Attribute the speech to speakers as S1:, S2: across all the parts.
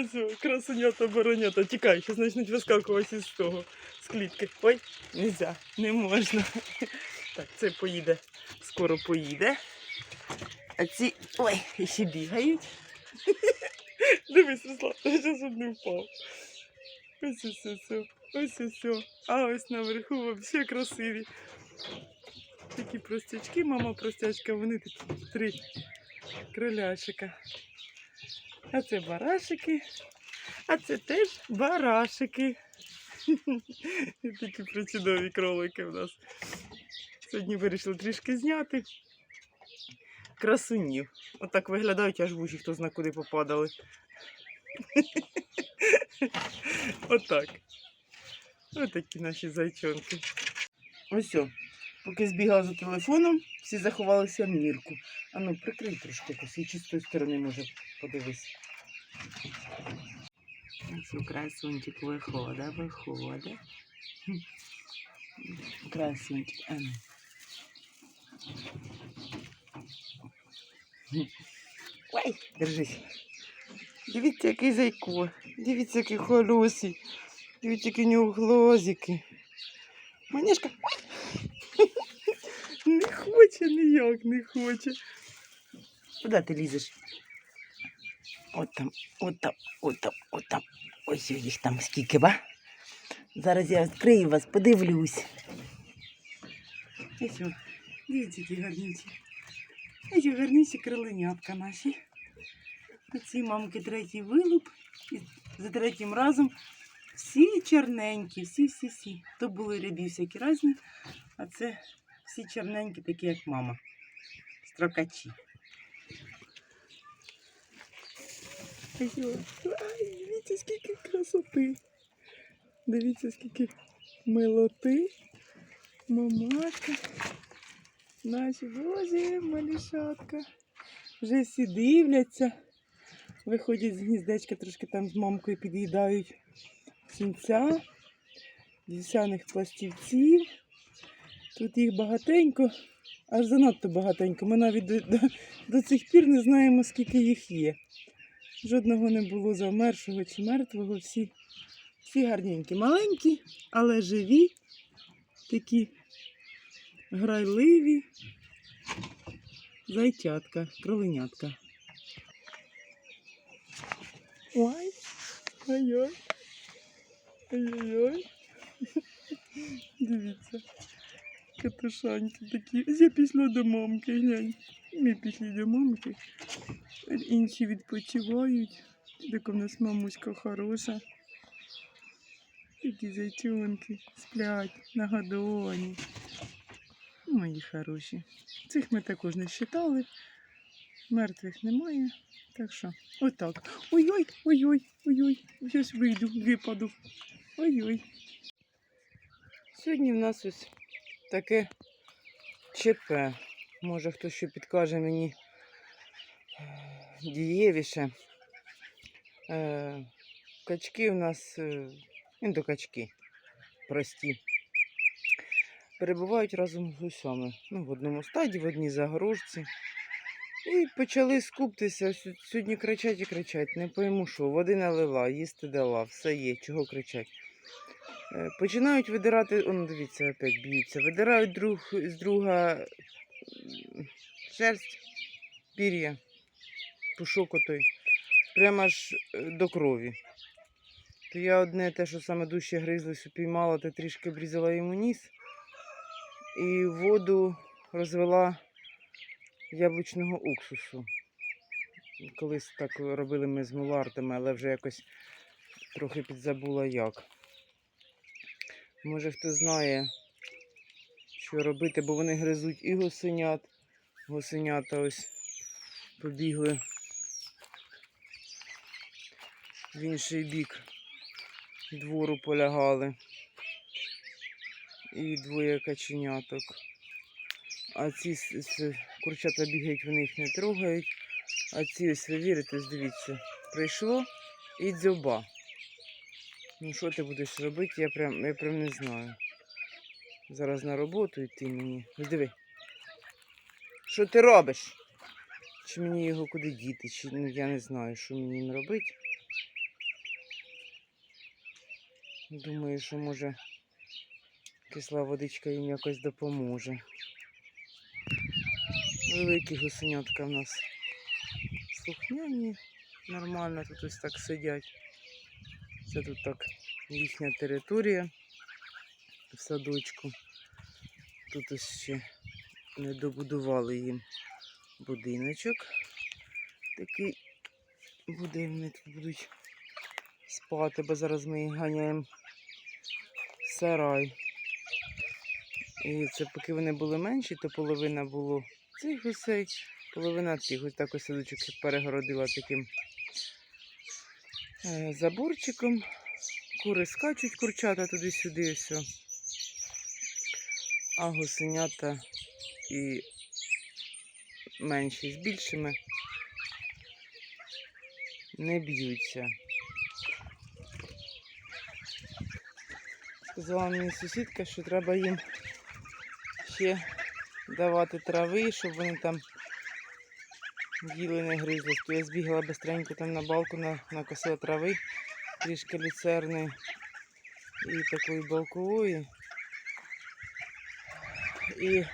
S1: Ось, о, красунята баронята. Тікай, зараз почнуть вискакувати із того, з клітки. Ой, нельзя, не можна. Так, це поїде, скоро поїде. А ці. Ой, ще бігають. Дивись, Руслан, я зараз не впав. Ось ось ось. ось. Ось. А ось наверху взагалі красиві. Такі простячки, мама простячка, вони такі три кроляшика. А це барашики. А це теж барашики. Такі причудові кролики в нас. Сьогодні вирішили трішки зняти. Красунів. Отак виглядають, аж вуші хто зна куди попадали. Отак. Отакі наші зайчонки. Ось. Поки збігала за телефоном, всі заховалися в мірку. А ну, прикрий трошки якось, і чи з тої сторони може подивись. Ось красунчик виходить, виходить. Красунчик, ну. Ой, держись. Дивіться, який зайко. Дивіться, який холосий. Дивіться, які у нього глазики. Манішка. Не хоче ніяк, не хоче. Куди ти лізеш? От там, от там, от там, от там. Ось їх там скільки, ба? Зараз я відкрию вас, подивлюсь. Ось, о, дивіться, які гарнючі. Які гарніші криленятка наші. Оці мамки третій вилуп. І за третім разом всі чорненькі, всі-всі-всі. То були рябі всякі різні, а це всі чорненькі, такі як мама. Строкачі. Ай, дивіться, скільки красоти. Дивіться, скільки милоти. Мамашка. Наші бозі, малішатка. Вже всі дивляться. Виходять з гніздечка, трошки там з мамкою під'їдають сінця, вівсяних пластівців. Тут їх багатенько, аж занадто багатенько. Ми навіть до, до, до цих пір не знаємо, скільки їх є. Жодного не було замершого чи мертвого. Всі, всі гарненькі, маленькі, але живі, такі грайливі. Зайчатка, кроленятка. Ой, ой-ой. Ой-ой-ой. Дивіться. Катушанки такі. Я пішла до мамки, глянь. Ми пішли до мамки. Інші відпочивають. Така в нас мамуська хороша. Такі зайчонки сплять нагодовані. Мої хороші. Цих ми також не считали. Мертвих немає. Так що, отак. Ой-ой, ой-ой, ой-ой. Зараз вийду, випаду. Ой-ой. Сьогодні в нас ось таке ЧП. Може хтось ще підкаже мені е, дієвіше. Е, Качки у нас е, індокачки прості. Перебувають разом з гусями. Ну, в одному стаді, в одній загорожці. І почали скуптися. Сьогодні кричать і кричать. Не пойму, що води налила, їсти дала, все є, чого кричать. Е, Починають видирати, он дивіться, опять б'ються. Видирають друг з друга шерсть, пір'я, пушок отой, прямо аж е, до крові. То я одне те, що саме дужче гризлись, упіймала, то трішки обрізала йому ніс і воду розвела яблучного уксусу. Колись так робили ми з мулартами, але вже якось трохи підзабула як. Може хто знає, що робити, бо вони гризуть і гусенят. Гусенята ось побігли в інший бік двору полягали. І двоє каченяток. А ці курчата бігають, вони їх не трогають. А ці ось ви вірите, дивіться, прийшло і дзьоба. Ну що ти будеш робити, я прям, я прям не знаю. Зараз на роботу йти мені. Ось диви. Що ти робиш? Чи мені його куди діти, чи ну, я не знаю, що мені робити. Думаю, що може кисла водичка їм якось допоможе. Великі гусенятка в нас слухняні, нормально тут ось так сидять. Це тут так їхня територія в садочку. Тут ось ще не добудували їм будиночок. Такий тут будуть спати, бо зараз ми їх ганяємо сарай. І це поки вони були менші, то половина було цих гусей, половина тих. Ось так ось садочок перегородила таким заборчиком. Кури скачуть, курчата туди-сюди все. А гусенята і менші з більшими не б'ються. Сказала мені сусідка, що треба їм ще давати трави, щоб вони там їли не гризли. То я збігала бистренько там на балку, на, накосила трави, трішки люцерни і такої балкової. І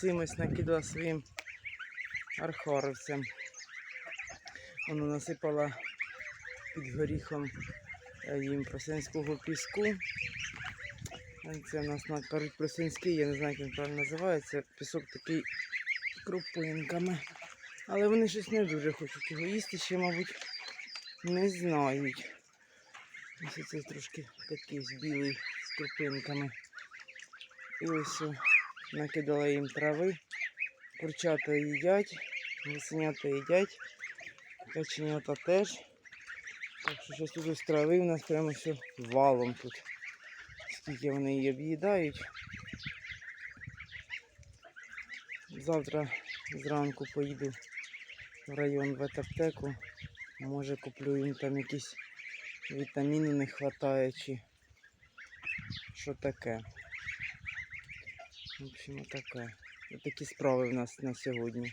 S1: цим ось накидала своїм архаровцям. Воно насипала під горіхом е, їм просинського піску. Це в нас на- кажуть просинський, я не знаю, як він правильно називається. Пісок такий крупинками. Але вони щось не дуже хочуть його їсти, ще, мабуть, не знають. Ось це трошки такий ось білий з крупинками. І ось накидала їм трави. Курчата їдять, гусенята їдять, каченята теж. Так що щось тут ось трави у нас прямо все валом тут. Скільки вони її об'їдають. Завтра зранку поїду в район ветаптеку. Може куплю їм там якісь вітаміни не вистачає чи що таке. В общем, таке. Такі справи в нас на сьогодні.